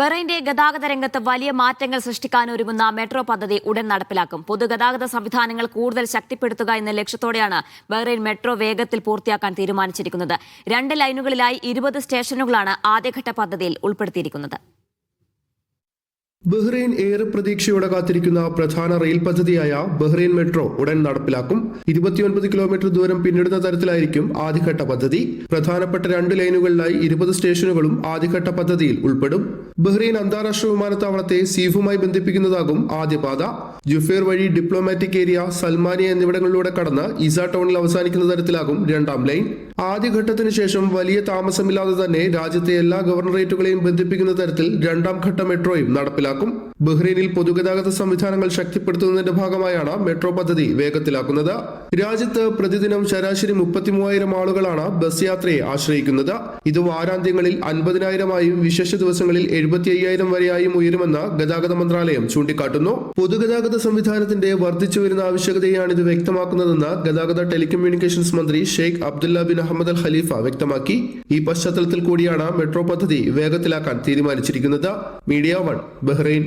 ബഹ്റൈന്റെ ഗതാഗത രംഗത്ത് വലിയ മാറ്റങ്ങൾ സൃഷ്ടിക്കാനൊരുങ്ങുന്ന മെട്രോ പദ്ധതി ഉടൻ നടപ്പിലാക്കും. പൊതുഗതാഗത സംവിധാനങ്ങൾ കൂടുതൽ ശക്തിപ്പെടുത്തുക എന്ന ലക്ഷ്യത്തോടെയാണ് ബഹ്റൈൻ മെട്രോ വേഗത്തിൽ പൂർത്തിയാക്കാൻ തീരുമാനിച്ചിരിക്കുന്നത്. രണ്ട് ലൈനുകളിലായി ഇരുപത് സ്റ്റേഷനുകളാണ് ആദ്യഘട്ട പദ്ധതിയിൽ ഉൾപ്പെടുത്തിയിരിക്കുന്നത്. ബഹ്റൈൻ ഏറെ പ്രതീക്ഷയോടെ കാത്തിരിക്കുന്ന പ്രധാന റെയിൽ പദ്ധതിയായ ബഹ്റൈൻ മെട്രോ ഉടൻ നടപ്പിലാക്കും. ഇരുപത്തിയൊൻപത് കിലോമീറ്റർ ദൂരം പിന്നിടുന്ന തരത്തിലായിരിക്കും ആദ്യഘട്ട പദ്ധതി. പ്രധാനപ്പെട്ട രണ്ട് ലൈനുകളിലായി ഇരുപത് സ്റ്റേഷനുകളും ആദ്യഘട്ട പദ്ധതിയിൽ ഉൾപ്പെടും. ബഹ്റൈൻ അന്താരാഷ്ട്ര വിമാനത്താവളത്തെ സീഫുമായി ബന്ധിപ്പിക്കുന്നതാകും ആദ്യപാത ജുഫേർ വഴി ഡിപ്ലോമാറ്റിക് ഏരിയ സൽമാനിയ എന്നിവിടങ്ങളിലൂടെ കടന്ന് ഇസ ടൗണിൽ അവസാനിക്കുന്ന തരത്തിലാകും രണ്ടാം ലൈൻ. ആദ്യഘട്ടത്തിന് ശേഷം വലിയ താമസമില്ലാതെ തന്നെ രാജ്യത്തെ എല്ലാ ഗവർണറേറ്റുകളെയും ബന്ധിപ്പിക്കുന്ന തരത്തിൽ രണ്ടാം ഘട്ട മെട്രോയും നടപ്പിലാക്കും. ബഹ്റൈനിൽ പൊതുഗതാഗത സംവിധാനങ്ങൾ ശക്തിപ്പെടുത്തുന്നതിന്റെ ഭാഗമായാണ് മെട്രോ പദ്ധതി വേഗത്തിലാക്കുന്നത്. രാജ്യത്ത് പ്രതിദിനം ശരാശരി മുപ്പത്തിമൂവായിരം ആളുകളാണ് ബസ് യാത്രയെ ആശ്രയിക്കുന്നത്. ഇത് വാരാന്ത്യങ്ങളിൽ അൻപതിനായിരമായും വിശേഷ ദിവസങ്ങളിൽ എഴുപത്തി അയ്യായിരം വരെയായും ഉയരുമെന്ന് ഗതാഗത മന്ത്രാലയം ചൂണ്ടിക്കാട്ടുന്നു. പൊതുഗതാഗത സംവിധാനത്തിന്റെ വർദ്ധിച്ചു വരുന്ന ആവശ്യകതയാണ് ഇത് വ്യക്തമാക്കുന്നതെന്ന് ഗതാഗത ടെലികമ്മ്യൂണിക്കേഷൻസ് മന്ത്രി Sheikh Abdullah bin Ahmed Al Khalifa വ്യക്തമാക്കി. ഈ പശ്ചാത്തലത്തിൽ കൂടിയാണ് മെട്രോ പദ്ധതി വേഗത്തിലാക്കാൻ തീരുമാനിച്ചിരിക്കുന്നത്. Media one Bahrain.